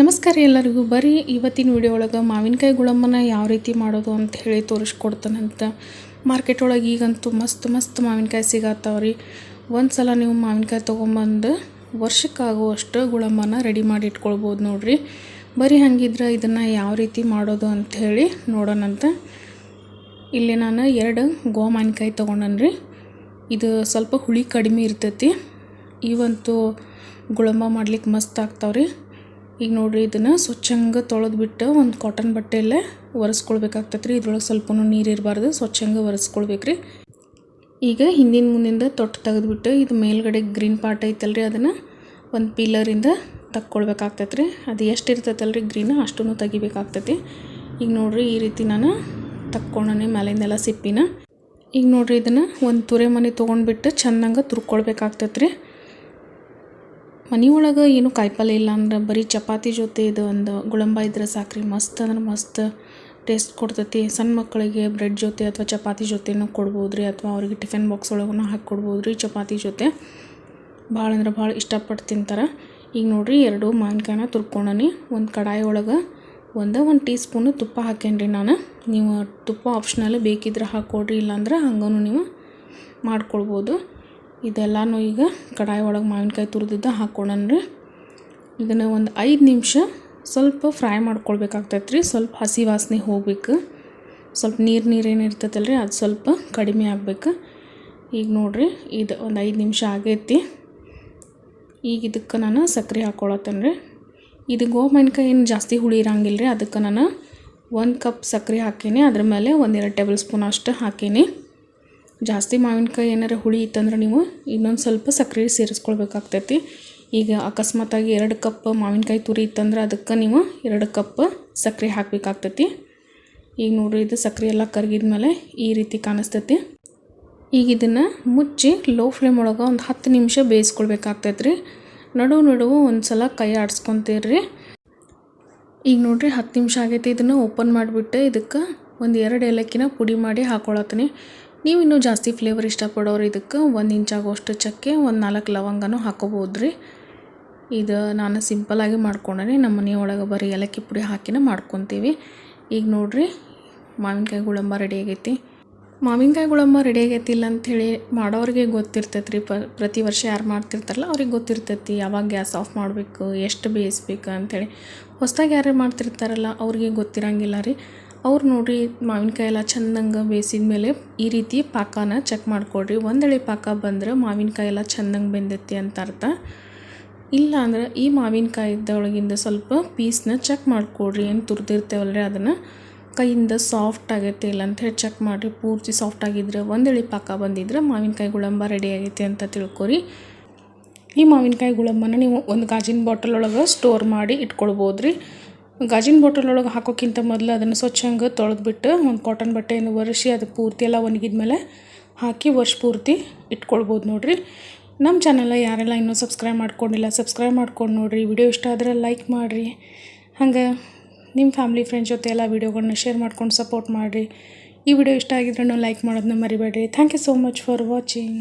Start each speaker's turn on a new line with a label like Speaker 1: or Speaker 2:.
Speaker 1: ನಮಸ್ಕಾರ ಎಲ್ಲರಿಗೂ. ಬರೀ ಇವತ್ತಿನ ವಿಡಿಯೋ ಒಳಗೆ ಮಾವಿನಕಾಯಿ ಗುಳಮ್ಮನ ಯಾವ ರೀತಿ ಮಾಡೋದು ಅಂತ ಹೇಳಿ ತೋರಿಸ್ಕೊಡ್ತಾನಂತ ಮಾರ್ಕೆಟ್ ಒಳಗೆ ಈಗಂತೂ ಮಸ್ತ್ ಮಸ್ತ್ ಮಾವಿನಕಾಯಿ ಸಿಗತ್ತಾವ್ರಿ. ಒಂದು ಸಲ ನೀವು ಮಾವಿನಕಾಯಿ ತೊಗೊಂಬಂದು ವರ್ಷಕ್ಕಾಗುವಷ್ಟು ಗುಳಮ್ಮನ ರೆಡಿ ಮಾಡಿ ಇಟ್ಕೊಳ್ಬೋದು ನೋಡ್ರಿ. ಬರೀ ಹಂಗಿದ್ರೆ ಇದನ್ನು ಯಾವ ರೀತಿ ಮಾಡೋದು ಅಂತ ಹೇಳಿ ನೋಡೋಣಂತ ಇಲ್ಲಿ ನಾನು ಎರಡು ಗೋ ಮಾವಿನಕಾಯಿ ತೊಗೊಂಡನ್ರಿ. ಇದು ಸ್ವಲ್ಪ ಹುಳಿ ಕಡಿಮೆ ಇರ್ತೈತಿ. ಇವಂತೂ ಗುಳಂಬ ಮಾಡ್ಲಿಕ್ಕೆ ಮಸ್ತ್ ಆಗ್ತಾವ್ರಿ. ಈಗ ನೋಡಿರಿ ಇದನ್ನು ಸ್ವಚ್ಛಂಗೆ ತೊಳೆದ್ಬಿಟ್ಟು ಒಂದು ಕಾಟನ್ ಬಟ್ಟೆಯಲ್ಲೇ ಒರೆಸ್ಕೊಳ್ಬೇಕಾಗ್ತೈತೆ ರೀ ಇದ್ರೊಳಗೆ ಸ್ವಲ್ಪ ನೀರು ಇರಬಾರ್ದು, ಸ್ವಚ್ಛಂಗೆ ಒರೆಸ್ಕೊಳ್ಬೇಕು ರೀ ಈಗ ಹಿಂದಿನ ಮುಂದಿಂದ ತೊಟ್ಟು ತೆಗೆದ್ಬಿಟ್ಟು ಇದು ಮೇಲ್ಗಡೆ ಗ್ರೀನ್ ಪಾರ್ಟ್ ಐತಲ್ರಿ, ಅದನ್ನು ಒಂದು ಪೀಲರಿಂದ ತಕ್ಕೊಳ್ಬೇಕಾಗ್ತೈತೆ ರೀ ಅದು ಎಷ್ಟು ಇರ್ತೈತಲ್ರಿ ಗ್ರೀನ್ ಅಷ್ಟೂ ತೆಗಿಬೇಕಾಗ್ತೈತಿ. ಈಗ ನೋಡಿರಿ ಈ ರೀತಿ ನಾನು ತಕ್ಕೊಂಡನೆ ಮೇಲಿಂದೆಲ್ಲ ಸಿಪ್ಪಿನ. ಈಗ ನೋಡಿರಿ ಇದನ್ನು ಒಂದು ತುರೆ ಮನೆ ತೊಗೊಂಡ್ಬಿಟ್ಟು ಚೆನ್ನಾಗಿ ತುರ್ಕೊಳ್ಬೇಕಾಗ್ತೈತೆ ರೀ ಮನೆ ಒಳಗೆ ಏನು ಕಾಯಿಪಲ್ಲೆ ಇಲ್ಲ ಅಂದ್ರೆ ಬರೀ ಚಪಾತಿ ಜೊತೆ ಇದು ಒಂದು ಗುಳಂಬ ಇದ್ರೆ ಸಾಕ್ರಿ. ಮಸ್ತ್ ಅಂದ್ರೆ ಮಸ್ತ್ ಟೇಸ್ಟ್ ಕೊಡ್ತೈತಿ. ಸಣ್ಣ ಮಕ್ಕಳಿಗೆ ಬ್ರೆಡ್ ಜೊತೆ ಅಥವಾ ಚಪಾತಿ ಜೊತೆನೂ ಕೊಡ್ಬೋದು ರೀ ಅಥವಾ ಅವ್ರಿಗೆ ಟಿಫಿನ್ ಬಾಕ್ಸ್ ಒಳಗೂ ಹಾಕಿ ಕೊಡ್ಬೋದು ರೀ ಚಪಾತಿ ಜೊತೆ. ಭಾಳ ಅಂದ್ರೆ ಭಾಳ ಇಷ್ಟಪಟ್ಟು ತಿಂತಾರೆ. ಈಗ ನೋಡಿರಿ ಎರಡು ಮಾವಿನಕಾಯಿನ ತುರ್ಕೊಂಡನಿ. ಒಂದು ಕಡಾಯಿ ಒಳಗೆ ಒಂದು ಒಂದು ಟೀ ಸ್ಪೂನು ತುಪ್ಪ ಹಾಕೇನ್ರಿ ನಾನು. ನೀವು ತುಪ್ಪ ಆಪ್ಷನಲ್ ಬೇಕಿದ್ರೆ ಹಾಕ್ಕೊಡ್ರಿ ಇಲ್ಲಾಂದ್ರೆ ಹಂಗೂ ನೀವು ಮಾಡ್ಕೊಳ್ಬೋದು. ಇದೆಲ್ಲನೂ ಈಗ ಕಡಾಯಿ ಒಳಗೆ ಮಾವಿನಕಾಯಿ ತುರಿದಿದ್ದ ರೀ ಇದನ್ನು ಒಂದು ಐದು ನಿಮಿಷ ಸ್ವಲ್ಪ ಫ್ರೈ ಮಾಡ್ಕೊಳ್ಬೇಕಾಗ್ತೈತೆ ರೀ ಸ್ವಲ್ಪ ಹಸಿ ವಾಸನೆ ಹೋಗ್ಬೇಕು. ಸ್ವಲ್ಪ ನೀರು ನೀರೇನು ಇರ್ತೈತಲ್ಲ ರೀ ಅದು ಸ್ವಲ್ಪ ಕಡಿಮೆ ಆಗ್ಬೇಕು. ಈಗ ನೋಡಿರಿ, ಇದು ಒಂದು ಐದು ನಿಮಿಷ ಆಗೈತಿ. ಈಗ ಇದಕ್ಕೆ ನಾನು ಸಕ್ಕರೆ ಹಾಕ್ಕೊಳತ್ತೇನೆ ರೀ ಇದು ಗೋ ಮಾವಿನಕಾಯಿ ಏನು ಜಾಸ್ತಿ ಹುಳಿ ಇರಂಗಿಲ್ಲ ರೀ ಅದಕ್ಕೆ ನಾನು ಒಂದು ಕಪ್ ಸಕ್ಕರೆ ಹಾಕೀನಿ. ಅದ್ರ ಮೇಲೆ ಒಂದೆರಡು ಟೇಬಲ್ ಸ್ಪೂನ್ ಅಷ್ಟು ಹಾಕೀನಿ. ಜಾಸ್ತಿ ಮಾವಿನಕಾಯಿ ಏನಾರ ಹುಳಿ ಇತ್ತಂದ್ರೆ ನೀವು ಇನ್ನೊಂದು ಸ್ವಲ್ಪ ಸಕ್ಕರೆ ಸೇರಿಸ್ಕೊಳ್ಬೇಕಾಗ್ತೈತಿ. ಈಗ ಅಕಸ್ಮಾತಾಗಿ ಎರಡು ಕಪ್ ಮಾವಿನಕಾಯಿ ತುರಿ ಇತ್ತಂದ್ರೆ ಅದಕ್ಕೆ ನೀವು ಎರಡು ಕಪ್ ಸಕ್ಕರೆ ಹಾಕಬೇಕಾಗ್ತೈತಿ. ಈಗ ನೋಡ್ರಿ ಇದು ಸಕ್ಕರೆ ಎಲ್ಲ ಕರಗಿದ್ಮೇಲೆ ಈ ರೀತಿ ಕಾಣಿಸ್ತೈತಿ. ಈಗ ಇದನ್ನು ಮುಚ್ಚಿ ಲೋ ಫ್ಲೇಮ್ ಒಳಗೆ ಒಂದು ಹತ್ತು ನಿಮಿಷ ಬೇಯಿಸ್ಕೊಳ್ಬೇಕಾಗ್ತೈತೆ ರೀ ನಡುವು ನಡುವು ಒಂದು ಸಲ ಕೈ ಆಡಿಸ್ಕೊತೀರಿ ಈಗ ನೋಡ್ರಿ ಹತ್ತು ನಿಮಿಷ ಆಗೈತಿ ಇದನ್ನು ಓಪನ್ ಮಾಡಿಬಿಟ್ಟು ಇದಕ್ಕೆ ಒಂದು ಎರಡು ಏಲಕ್ಕಿನ ಪುಡಿ ಮಾಡಿ ಹಾಕ್ಕೊಳತ್ತೀನಿ ನೀವು ಇನ್ನೂ ಜಾಸ್ತಿ ಫ್ಲೇವರ್ ಇಷ್ಟಪಡೋರು ಇದಕ್ಕೆ ಒಂದು ಇಂಚ್ ಆಗೋಷ್ಟು ಚಕ್ಕೆ, ಒಂದು ನಾಲ್ಕು ಲವಂಗನೂ ಹಾಕೋಬೋದು ರೀ ಇದು ನಾನು ಸಿಂಪಲಾಗಿ ಮಾಡ್ಕೊಂಡೇ ನಮ್ಮ ಮನೆಯೊಳಗೆ ಬರೀ ಏಲಕ್ಕಿ ಪುಡಿ ಹಾಕಿನ ಮಾಡ್ಕೊತೀವಿ. ಈಗ ನೋಡಿರಿ, ಮಾವಿನಕಾಯಿ ಗುಳಂಬ ರೆಡಿ ಆಗೈತಿ. ಮಾವಿನಕಾಯಿ ಗುಳಂಬ ರೆಡಿ ಆಗೈತಿಲ್ಲ ಅಂಥೇಳಿ ಮಾಡೋರಿಗೆ ಗೊತ್ತಿರ್ತೈತೆ ರೀ ಪ್ರತಿ ವರ್ಷ ಯಾರು ಮಾಡ್ತಿರ್ತಾರಲ್ಲ, ಅವ್ರಿಗೆ ಗೊತ್ತಿರ್ತೈತಿ. ಯಾವಾಗ ಗ್ಯಾಸ್ ಆಫ್ ಮಾಡಬೇಕು, ಎಷ್ಟು ಬೇಯಿಸ್ಬೇಕು ಅಂಥೇಳಿ ಹೊಸದಾಗಿ ಯಾರು ಮಾಡ್ತಿರ್ತಾರಲ್ಲ, ಅವ್ರಿಗೆ ಗೊತ್ತಿರಂಗಿಲ್ಲ ರೀ. ಅವ್ರು ನೋಡಿರಿ ಮಾವಿನಕಾಯಿ ಎಲ್ಲ ಚೆಂದಂಗೆ ಬೇಯಿಸಿದ ಮೇಲೆ ಈ ರೀತಿ ಪಾಕನ ಚೆಕ್ ಮಾಡಿಕೊಡ್ರಿ ಒಂದೆಳೆ ಪಾಕ ಬಂದ್ರೆ ಮಾವಿನಕಾಯಿ ಎಲ್ಲ ಚೆಂದಂಗೆ ಬೆಂದೈತಿ ಅಂತ ಅರ್ಥ. ಇಲ್ಲ ಅಂದ್ರೆ ಈ ಮಾವಿನಕಾಯಿದೊಳಗಿಂದ ಸ್ವಲ್ಪ ಪೀಸ್ನ ಚೆಕ್ ಮಾಡಿಕೊಡ್ರಿ ಏನು ತುರಿದಿರ್ತೇವಲ್ರಿ ಅದನ್ನು? ಕೈಯಿಂದ ಸಾಫ್ಟ್ ಆಗೈತೆ ಇಲ್ಲ ಅಂತ ಹೇಳಿ ಚೆಕ್ ಮಾಡಿರಿ. ಪೂರ್ತಿ ಸಾಫ್ಟ್ ಆಗಿದ್ರೆ ಒಂದೆಳೆ ಪಾಕ ಬಂದಿದ್ರೆ ಮಾವಿನಕಾಯಿ ಗುಳಂಬ ರೆಡಿ ಆಗೈತೆ ಅಂತ ತಿಳ್ಕೊರಿ. ಈ ಮಾವಿನಕಾಯಿ ಗುಳಂಬನ ನೀವು ಒಂದು ಗಾಜಿನ ಬಾಟಲ್ ಒಳಗೆ ಸ್ಟೋರ್ ಮಾಡಿ ಇಟ್ಕೊಳ್ಬೋದು ರೀ ಗಾಜಿನ ಬಾಟಲ್ ಒಳಗೆ ಹಾಕೋಕ್ಕಿಂತ ಮೊದಲು ಅದನ್ನು ಸ್ವಚ್ಛಂಗೆ ತೊಳೆದ್ಬಿಟ್ಟು ಒಂದು ಕಾಟನ್ ಬಟ್ಟೆಯನ್ನು ಒರೆಸಿ ಅದು ಪೂರ್ತಿ ಎಲ್ಲ ಒಣಗಿದ ಮೇಲೆ ಹಾಕಿ ವರ್ಷ ಪೂರ್ತಿ ಇಟ್ಕೊಳ್ಬೋದು ನೋಡಿರಿ. ನಮ್ಮ ಚಾನಲ್ ಯಾರೆಲ್ಲ ಇನ್ನೂ ಸಬ್ಸ್ಕ್ರೈಬ್ ಮಾಡ್ಕೊಂಡಿಲ್ಲ ಸಬ್ಸ್ಕ್ರೈಬ್ ಮಾಡ್ಕೊಂಡು ನೋಡಿರಿ. ವಿಡಿಯೋ ಇಷ್ಟ ಆದರೆ ಲೈಕ್ ಮಾಡಿರಿ. ಹಂಗೆ ನಿಮ್ಮ ಫ್ಯಾಮಿಲಿ ಫ್ರೆಂಡ್ಸ್ ಜೊತೆ ಎಲ್ಲ ವೀಡಿಯೋಗಳನ್ನ ಶೇರ್ ಮಾಡ್ಕೊಂಡು ಸಪೋರ್ಟ್ ಮಾಡಿರಿ. ಈ ವಿಡಿಯೋ ಇಷ್ಟ ಆಗಿದ್ರೂ ಲೈಕ್ ಮಾಡೋದನ್ನ ಮರಿಬೇಡ್ರಿ. Thank you so much for watching